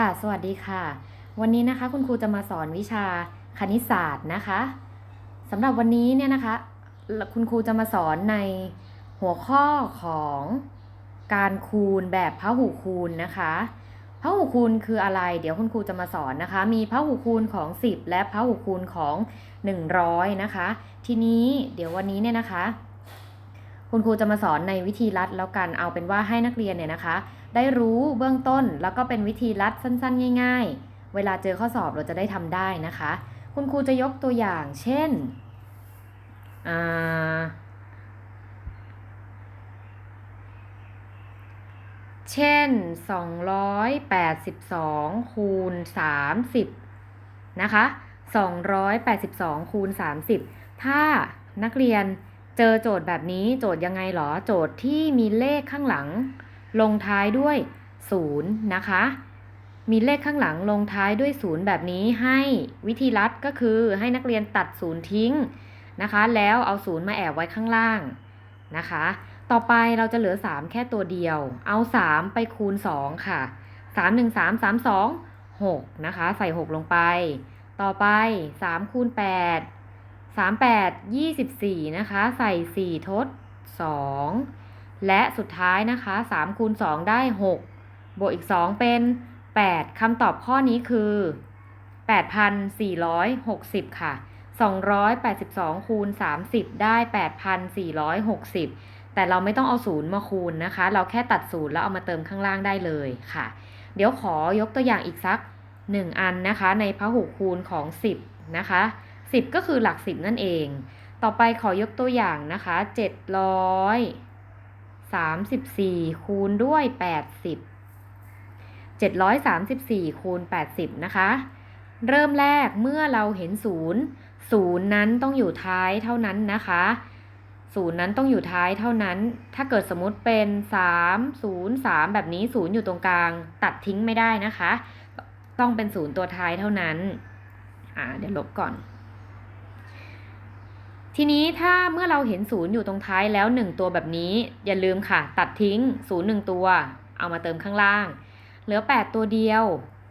ค่ะ สวัสดีค่ะ วันนี้นะคะคุณครูจะมาสอนวิชาคณิตศาสตร์นะคะสำหรับวันนี้เนี่ยนะคะ คุณครูจะมาสอนในหัวข้อของการคูณแบบพหูคูณนะคะพหูคูณคืออะไร เดี๋ยวคุณครูจะมาสอนนะคะ มีพหูคูณของ 10 และพหูคูณของ 100 นะคะ ทีนี้เดี๋ยววันนี้เนี่ยนะคะ คุณครูจะมาสอนในวิธีรัดแล้วกันเอาเป็นว่าให้นักเรียนเนี่ยนะคะ ได้รู้เบื้องต้น แล้วก็เป็นวิธีรัดสั้นๆ ง่าย ๆ เวลาเจอข้อสอบเราจะได้ทำได้นะคะ คุณครูจะยกตัวอย่าง เช่นอ่าเช่น 282 คูณ 30 นะคะ 282 คูณ 30 ถ้านักเรียนเจอโจทย์แบบนี้โจทย์ยังไงหรอ โจทย์ที่มีเลขข้างหลัง ลงท้ายด้วย0นะคะ มีเลขข้างหลังลงท้ายด้วย 0 แบบนี้ให้วิธีรัดก็คือให้นักเรียนตัด0ทิ้งนะคะ แล้วเอา0มาแอบไว้ข้างล่างนะคะ ต่อไปเราจะเหลือ 3 แค่ตัวเดียว เอา 3 ไปคูณ 2 ค่ะ 3 1 3 3 2 6นะคะ ใส่ 6 ลงไป ต่อไป 3 คูณ 8 3 8 24 นะคะ ใส่ 4 ทด 2 และสุดท้ายนะคะ3คูณ2ได้ 6 บวกอีก 2 เป็น 8 คำตอบข้อนี้คือ 8,460 ค่ะ 282 คูณ 30 ได้ 8,460 แต่เราไม่ต้องเอาศูนย์มาคูณนะคะ เราแค่ตัดศูนย์แล้วเอามาเติมข้างล่างได้เลยค่ะ เดี๋ยวขอยกตัวอย่างอีกสัก 1 อันนะคะ ในพหุคูณของ 10 นะคะ 10 ก็คือหลัก 10 นั่นเอง ต่อไปขอยกตัวอย่างนะคะ 734 คูณด้วย 80 734 คูณ 80 นะคะ เริ่มแรกเมื่อเราเห็นศูนย์ศูนย์นั้นต้องอยู่ท้ายเท่านั้นนะคะศูนย์นั้นต้องอยู่ท้ายเท่านั้น ถ้าเกิดสมมติเป็น 3 0 3 แบบนี้ศูนย์อยู่ตรงกลาง ตัดทิ้งไม่ได้นะคะ ต้องเป็นศูนย์ตัวท้ายเท่านั้น อ่า เดี๋ยวลบก่อน ทีนี้ถ้าเมื่อเราเห็นศูนย์อยู่ตรงท้ายแล้ว 1 ตัวแบบนี้ อย่าลืมค่ะ ตัดทิ้งศูนย์หนึ่งตัว เอามาเติมข้างล่าง เหลือ 8 ตัวเดียว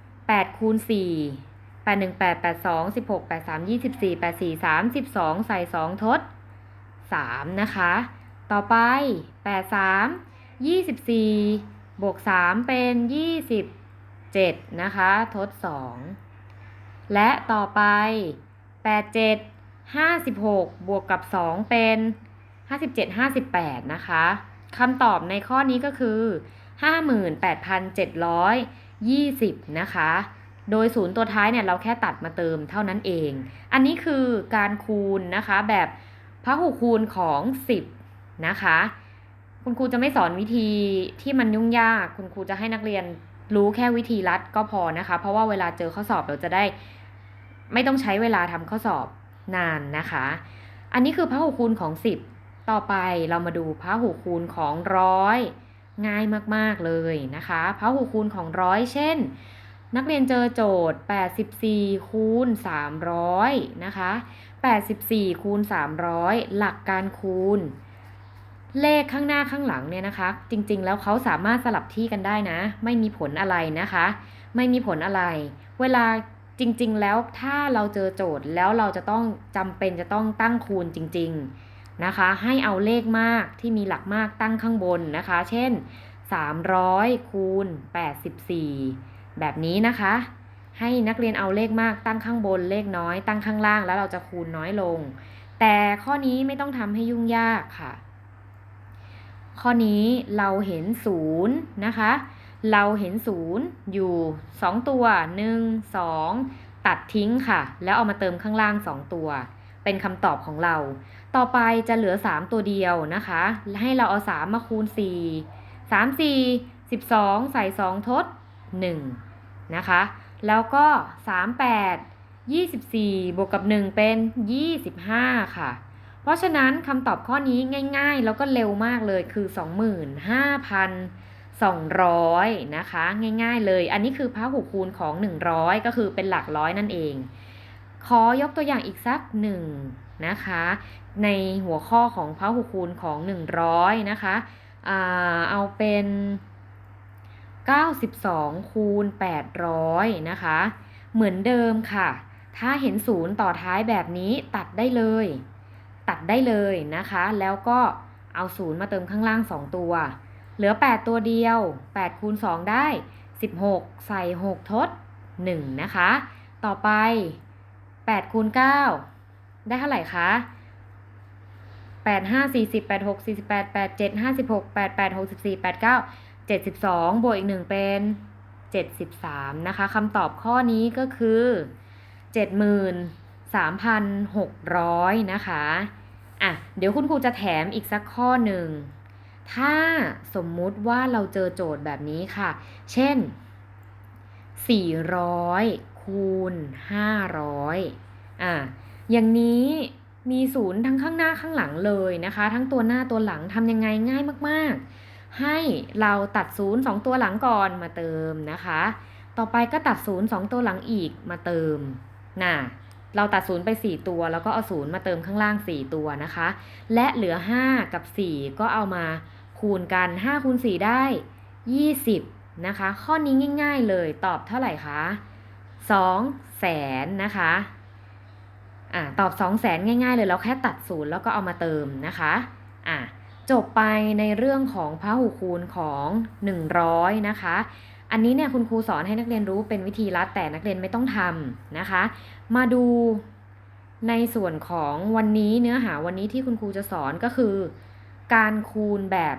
8คูณ4 8 1 8 8 2 16 8 3 24 8 4 32ใส่ 2 ทด 3 นะคะ ต่อไป 8 3 24 บวก 3 เป็น 27 นะคะ ทด 2 และต่อไป 8 7 56 บวกกับ 2 เป็น 57 58 นะคะคำตอบในข้อนี้ก็คือ 58,720 นะคะ โดยศูนย์ตัวท้ายเนี่ยเราแค่ตัดมาเติมเท่านั้นเอง อันนี้คือการคูณนะคะแบบพหุคูณของ 10 นะคะ คุณครูจะไม่สอนวิธีที่มันยุ่งยาก คุณครูจะให้นักเรียนรู้แค่วิธีรัดก็พอนะคะ เพราะว่าเวลาเจอข้อสอบเราจะได้ ไม่ต้องใช้เวลาทำข้อสอบ นานนะคะ อันนี้คือพหุคูณของ 10 ต่อไปเรามาดูพหุคูณของร้อยง่ายมากๆเลยนะคะพหุคูณของร้อยเช่น นักเรียนเจอโจทย์ 84 คูณ 300 นะคะ 84 คูณ 300 หลักการคูณ เลขข้างหน้าข้างหลังเนี่ยนะคะ จริงๆ แล้วเขาสามารถสลับที่กันได้นะ ไม่มีผลอะไรนะคะ ไม่มีผลอะไร เวลา จริง ๆ แล้วถ้าเราเจอโจทย์แล้วเราจะต้องจำเป็นจะต้องตั้งคูณจริง ๆ นะคะ ให้เอาเลขมากที่มีหลักมากตั้งข้างบนนะคะ เช่น 300คูณ84 แบบนี้นะคะ ให้นักเรียนเอาเลขมากตั้งข้างบนเลขน้อยตั้งข้างล่างแล้วเราจะคูณน้อยลง แต่ข้อนี้ไม่ต้องทำให้ยุ่งยากค่ะ ข้อนี้เราเห็นศูนย์นะคะ เราเห็นศูนย์อยู่ 2 ตัว 1 2 ตัดทิ้งค่ะ แล้วเอามาเติมข้างล่าง 2 ตัว เป็นคำตอบของเรา ต่อไปจะเหลือ 3 ตัวเดียวนะคะ ให้เราเอา 3 มาคูณ 4 3 4 12 ใส่ 2 ทด 1 นะคะ แล้วก็ 38 24 บวกกับ 1 เป็น 25 ค่ะ เพราะฉะนั้นคำตอบข้อนี้ง่าย ๆ แล้วก็เร็วมากเลยคือ 200 นะคะ ง่ายๆเลย อันนี้คือพหุคูณของ 100 ก็คือเป็นหลักร้อยนั่นเอง ขอยกตัวอย่างอีกสักหนึ่งนะคะ ในหัวข้อของพหุคูณของ 100 นะคะเอาเป็น 92 คูณ 800 นะคะ เหมือนเดิมค่ะ ถ้าเห็นศูนย์ต่อท้ายแบบนี้ตัดได้เลย ตัดได้เลยนะคะ แล้วก็เอาศูนย์มาเติมข้างล่าง 2 ตัว เหลือ 8 ตัวเดียว8คูณ2ได้ 16 ใส่ 6 ทด 1 นะคะ ต่อไป8คูณ9ได้เท่าไหร่คะ8 5 40 8 6 48 8 7 56 8 8 64 8 9 72 บวกอีก 1 เป็น 73 นะคะคำตอบข้อนี้ก็คือ 73,600 นะคะ อะ เดี๋ยวคุณครูจะแถมอีกสักข้อหนึ่ง ถ้าสมมุติว่าเราเจอโจทย์แบบนี้ค่ะ เช่น 400 คูณ 500 อะอย่างนี้มีศูนย์ทั้งข้างหน้าข้างหลังเลยนะคะ ทั้งตัวหน้าตัวหลังทำยังไงง่ายมาก ๆ ให้เราตัดศูนย์สองตัวหลังก่อนมาเติมนะคะ ต่อไปก็ตัดศูนย์สองตัวหลังอีกมาเติม น่ะ เราตัดศูนย์ไป 4 ตัว แล้วก็เอาศูนย์มาเติมข้างล่าง 4 ตัวนะคะ และเหลือ 5 กับ 4 ก็เอามาคูณกัน 5คูณ4ได้ 20 นะคะ ข้อนี้ง่าย ๆ เลยตอบเท่าไหร่คะ2แสนนะคะอ่าตอบ2แสนง่ายๆ เลยเราแค่ตัดศูนย์แล้วก็เอามาเติมนะคะอ่าจบไปในเรื่องของพหุคูณของ 100 นะคะ อันนี้เนี่ยคุณครูสอนให้นักเรียนรู้เป็นวิธีลัดแต่นักเรียนไม่ต้องทำนะคะ มาดูในส่วนของวันนี้เนื้อหาวันนี้ที่คุณครูจะสอนก็คือ การคูณแบบ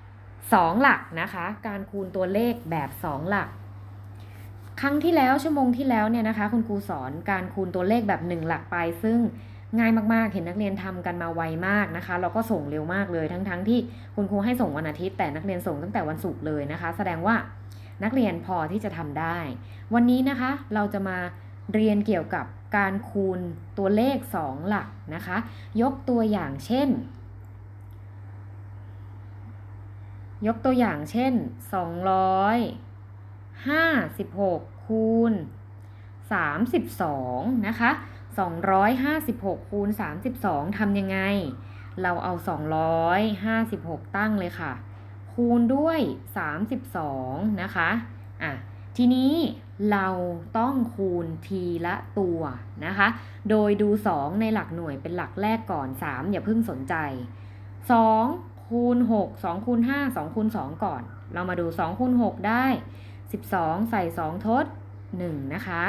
2 หลักนะคะ การคูณตัวเลขแบบ 2 หลัก ครั้งที่แล้วชั่วโมงที่แล้วเนี่ยนะคะ คุณครูสอนการคูณตัวเลขแบบ 1 หลักไป ซึ่งง่ายมากๆ เห็นนักเรียนทำกันมาไวมากนะคะเราก็ส่งเร็วมากเลย ทั้งๆทที่คุณครูให้ส่งวันอาทิตย์ แต่นักเรียนส่งตั้งแต่วันศุกร์เลยนะคะ แสดงว่านักเรียนพอที่จะทำได้ วันนี้นะคะเราจะมา เรียนเกี่ยวกับการคูณตัวเลข 2 หลักนะคะ ยกตัวอย่างเช่น ยกตัวอย่างเช่น 256 คูณ 32 นะคะ 256 คูณ 32 ทำยังไง เราเอา 256 ตั้งเลยค่ะ คูณด้วย 32 นะคะ อะ ทีนี้ เราต้องคูณทีละตัวนะคะ โดยดู 2 ในหลักหน่วยเป็นหลักแรกก่อน 3 อย่าเพิ่งสนใจ 2 คูณ 6 2 คูณ 5 2 คูณ 2 ก่อน เรามาดู 2 คูณ 6 ได้ 12 ใส่ 2 ทด 1 นะคะ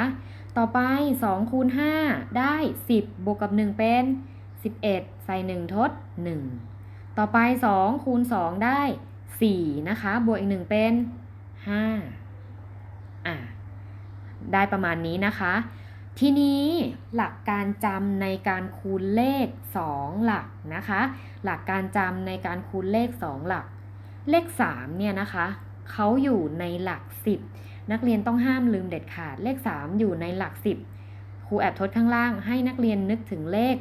ต่อไป 2 คูณ 5 ได้ 10 บวกกับ 1 เป็น 11 ใส่ 1 ทด 1 ต่อไป 2 คูณ 2 ได้ 4 นะคะ บวกอีก 1 เป็น 5อะ ได้ประมาณนี้นะคะ ทีนี้หลักการจำในการคูณเลข 2 หลักนะคะ หลักการจำในการคูณเลข 2 หลัก เลข 3 เนี่ยนะคะเขาอยู่ในหลัก 10 นักเรียนต้องห้ามลืมเด็ดขาด เลข 3 อยู่ในหลัก 10ครูแอบทดข้างล่างให้นักเรียนนึกถึงเลข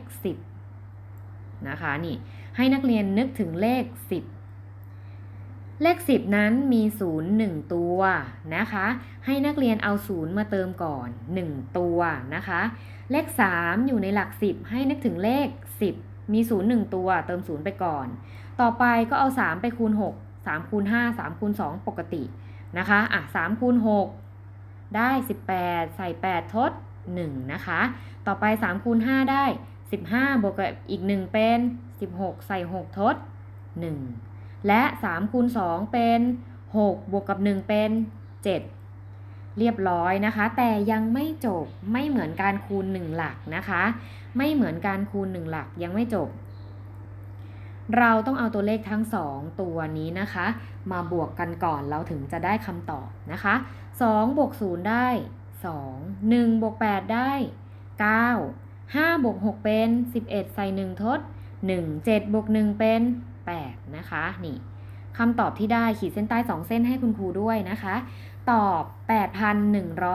10 นะคะนี่ให้นักเรียนนึกถึงเลข 10 เลข 10 นั้นมี 0 1 ตัวนะคะ ให้นักเรียนเอา 0 มาเติมก่อน 1 ตัวนะคะ เลข 3 อยู่ในหลัก 10 ให้นึกถึงเลข 10 มี 0 1 ตัว เติม 0 ไปก่อน ต่อไปก็เอา 3 ไปคูณ 6 3 คูณ 5 3 คูณ 2 ปกตินะคะ อะ 3 คูณ 6 ได้ 18 ใส่ 8 ทด 1 นะคะ ต่อไป 3 คูณ 5 ได้ 15 บวกกับอีก 1 เป็น 16 ใส่ 6 ทด 1 และ3คูณ2เป็น6บวกกับ 1 เป็น 7 เรียบร้อยนะคะ แต่ยังไม่จบไม่เหมือนการคูณ 1 หลักนะคะ ไม่เหมือนการคูณ 1 หลักยังไม่จบ เราต้องเอาตัวเลขทั้ง 2 ตัวนี้นะคะ มาบวกกันก่อนเราถึงจะได้คำตอบนะคะ2บวก0ได้ 2 1บวก8ได้ 9 5บวก6เป็น 11 ใส่ 1 ทด 1 7บวก1เป็น 8 นะคะ นี่คำตอบที่ได้ขีดเส้นใต้ 2 เส้นให้คุณครูด้วยนะคะ ตอบ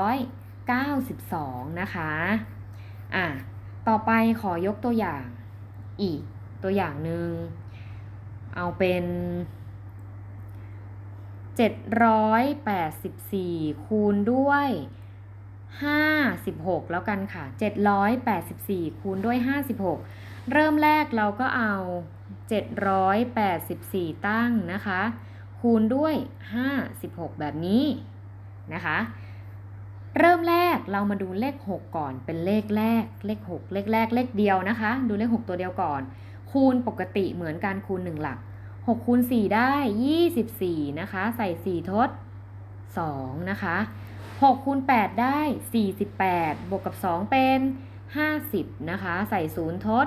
8,192 นะคะอะต่อไปขอยกตัวอย่างอีกตัวอย่างหนึ่งเอาเป็น 784 คูณด้วย 56 แล้วกันค่ะ 784 คูณด้วย 56 เริ่มแรกเราก็เอา 784 ตั้งนะคะ คูณด้วย 56 แบบนี้นะคะ เริ่มแรกเรามาดูเลข 6 ก่อนเป็นเลขแรก เลข 6 เลขแรกเลขเดียวนะคะ ดูเลข 6 ตัวเดียวก่อน คูณปกติเหมือนการคูณ 1 หลัก6คูณ4ได้ 24 นะคะ ใส่ 4 ทด 2 นะคะ6คูณ8ได้ 48 บวกกับ 2 เป็น 50 นะคะ ใส่ 0 ทด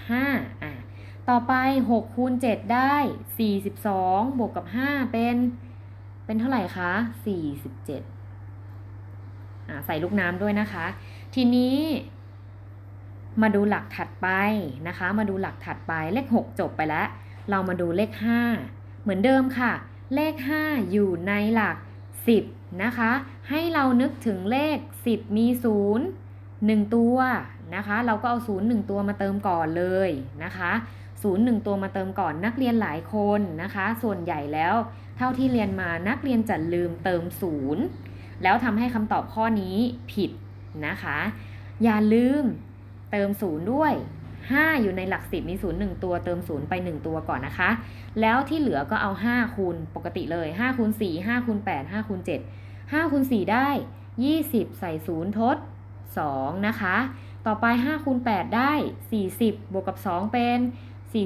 5อะต่อไป 6 คูณ 7 ได้ 42 บวกกับ 5 เป็น เป็นเท่าไหร่คะ 47อะใส่ลูกน้ำด้วยนะคะ ทีนี้มาดูหลักถัดไปนะคะ มาดูหลักถัดไปเลข 6 จบไปแล้ว เรามาดูเลข 5 เหมือนเดิมค่ะ เลข 5 อยู่ในหลัก 10 นะคะ ให้เรานึกถึงเลข 10 มี 0 1 ตัวนะคะ เราก็เอา 0 1 ตัวมาเติมก่อนเลยนะคะ0 1 ตัวมาเติมก่อนนักเรียนหลายคนนะคะ ส่วนใหญ่แล้ว เท่าที่เรียนมานักเรียนจะลืมเติม 0 แล้วทำให้คำตอบข้อนี้ผิดนะคะ อย่าลืมเติม 0 ด้วย 5 อยู่ในหลัก10มี0 1 ตัวเติม 0 ไป 1 ตัวก่อนนะคะ แล้วที่เหลือก็เอา 5 คูณปกติเลย5คูณ4 5คูณ8 5คูณ7 5คูณ4ได้ 20 ใส่ 0 ทด 2 นะคะ ต่อไป5คูณ8ได้ 40 บวกกับ 2 เป็น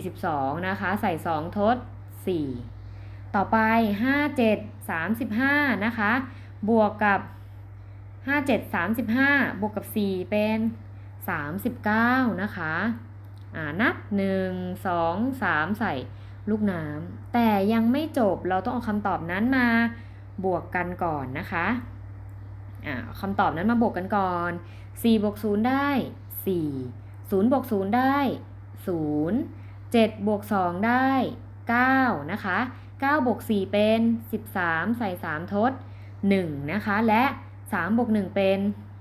42 นะคะ ใส่ 2 ทด 4 ต่อไป 5 7 35 นะคะ บวกกับ 5 7 35 บวกกับ 4 เป็น 39 นะคะอ่านับ 1 2 3 ใส่ลูกน้ำแต่ยังไม่จบเราต้องเอาคำตอบนั้นมาบวกกันก่อนนะคะ อ่าคำตอบนั้นมาบวกกันก่อน4บวก0ได้ 4 0บวก0ได้ 0 7บวก2ได้ 9 นะคะ9บวก4เป็น 13 ใส่ 3 ทด 1 นะคะ และ3บวก1เป็น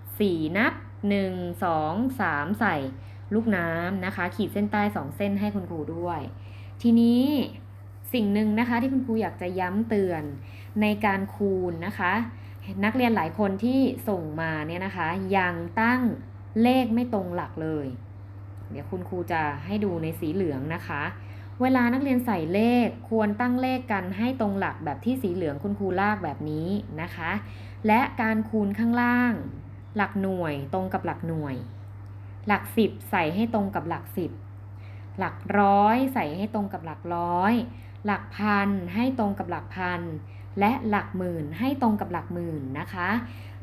4 นับ 1 2 3 ใส่ลูกน้ำนะคะ ขีดเส้นใต้ 2 เส้นให้คุณครูด้วย ทีนี้สิ่งหนึ่งนะคะที่คุณครูอยากจะย้ำเตือนในการคูณนะคะ นักเรียนหลายคนที่ส่งมาเนี่ยนะคะ ยังตั้งเลขไม่ตรงหลักเลย เดี๋ยวคุณครูจะให้ดูในสีเหลืองนะคะ เวลานักเรียนใส่เลขควรตั้งเลขกันให้ตรงหลักแบบที่สีเหลืองคุณครูลากแบบนี้นะคะ และการคูณข้างล่าง หลักหน่วยตรงกับหลักหน่วย หลักสิบใส่ให้ตรงกับหลักสิบหลักร้อยใส่ให้ตรงกับหลักร้อย หลักพันให้ตรงกับหลักพัน และหลักหมื่นให้ตรงกับหลักหมื่นนะคะ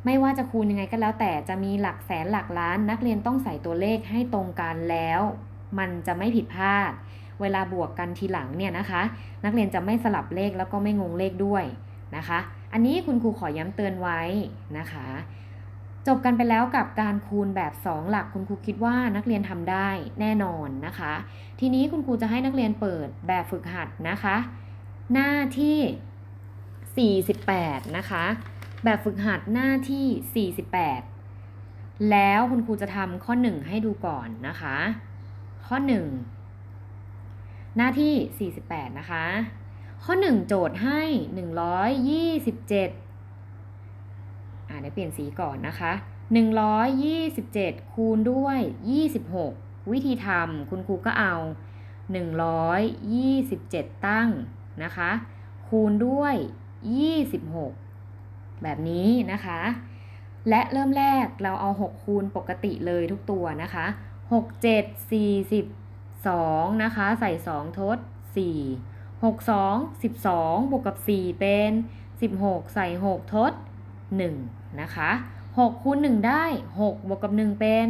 ไม่ว่าจะคูณยังไงก็แล้ว แต่จะมีหลักแสนหลักล้าน นักเรียนต้องใส่ตัวเลขให้ตรงกันแล้ว มันจะไม่ผิดพลาด เวลาบวกกันทีหลังเนี่ยนะคะ นักเรียนจะไม่สลับเลขแล้วก็ไม่งงเลขด้วยนะคะ อันนี้คุณครูขอย้ำเตือนไว้นะคะ จบกันไปแล้วกับการคูณแบบ 2 หลักคุณครูคิดว่านักเรียนทำได้แน่นอนนะคะ ทีนี้คุณครูจะให้นักเรียนเปิดแบบฝึกหัดนะคะ หน้าที่ 48 นะคะ แบบฝึกหัดหน้าที่ 48 แล้วคุณครูจะทำข้อ 1 ให้ดูก่อนนะคะ ข้อ 1 หน้าที่ 48 นะคะ ข้อ 1 โจทย์ให้ 127อ่าเดี๋ยวเปลี่ยนสีก่อนนะคะ 127 คูณด้วย 26 วิธีทำคุณครูก็เอา 127 ตั้งนะคะ คูณด้วย 26 แบบนี้นะคะ และเริ่มแรกเราเอา 6 คูณปกติเลยทุกตัวนะคะ 6 7 42 นะคะ ใส่ 2 ทด 4 6 2 12 บวกกับ 4 เป็น 16 ใส่ 6 ทด 1 นะคะ6คูณ1ได้ 6 บวกกับ 1 เป็น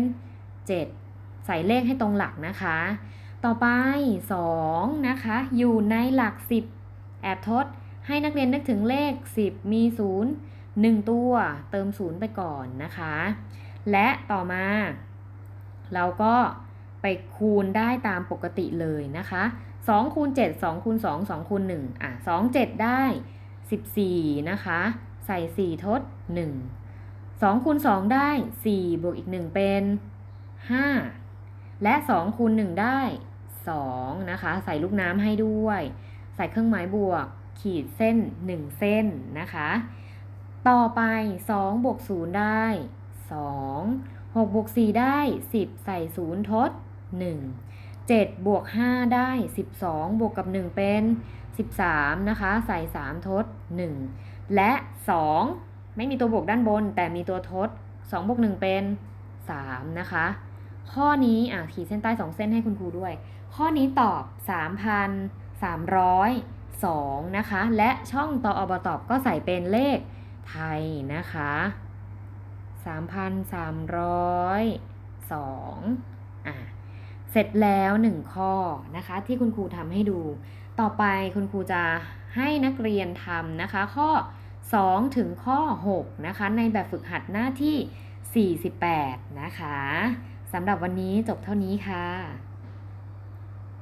7 ใส่เลขให้ตรงหลักนะคะ ต่อไป 2 นะคะ อยู่ในหลัก 10 แอบทด ให้นักเรียนนึกถึงเลข 10 มี 0 1 ตัว เติม 0 ไปก่อนนะคะ และต่อมา เราก็ไปคูณได้ตามปกติเลยนะคะ2คูณ7 2คูณ2 2คูณ1อะ2 7 ได้ 14 นะคะ ใส่ 4 ทด 1 2คูณ2ได้ 4 บวกอีก 1 เป็น 5 และ 2คูณ1ได้ 2 นะคะ ใส่ลูกน้ำให้ด้วย ใส่เครื่องหมายบวก ขีดเส้น 1 เส้นนะคะ ต่อไป 2 บวก 0 ได้ 2 6 บวก 4 ได้ 10 ใส่ 0 ทด 1 7 บวก 5 ได้ 12 บวกกับ 1 เป็น 13 นะคะ ใส่ 3 ทด 1 และ 2 ไม่มีตัวบวกด้านบน แต่มีตัวทด 2 บวก 1 เป็น 3 นะคะ ข้อนี้ อะ ขีดเส้นใต้ 2 เส้นให้คุณครูด้วย ข้อนี้ตอบ 2 นะคะ และช่องตออบตอบก็ใส่เป็นเลขไทยนะคะ 3,302อะเสร็จแล้ว 1 ข้อนะคะ ที่คุณครูทำให้ดู ต่อไปคุณครูจะให้นักเรียนทำนะคะ ข้อ 2 ถึงข้อ 6 นะคะ ในแบบฝึกหัดหน้าที่ 48 นะคะสำหรับวันนี้จบเท่านี้ค่ะ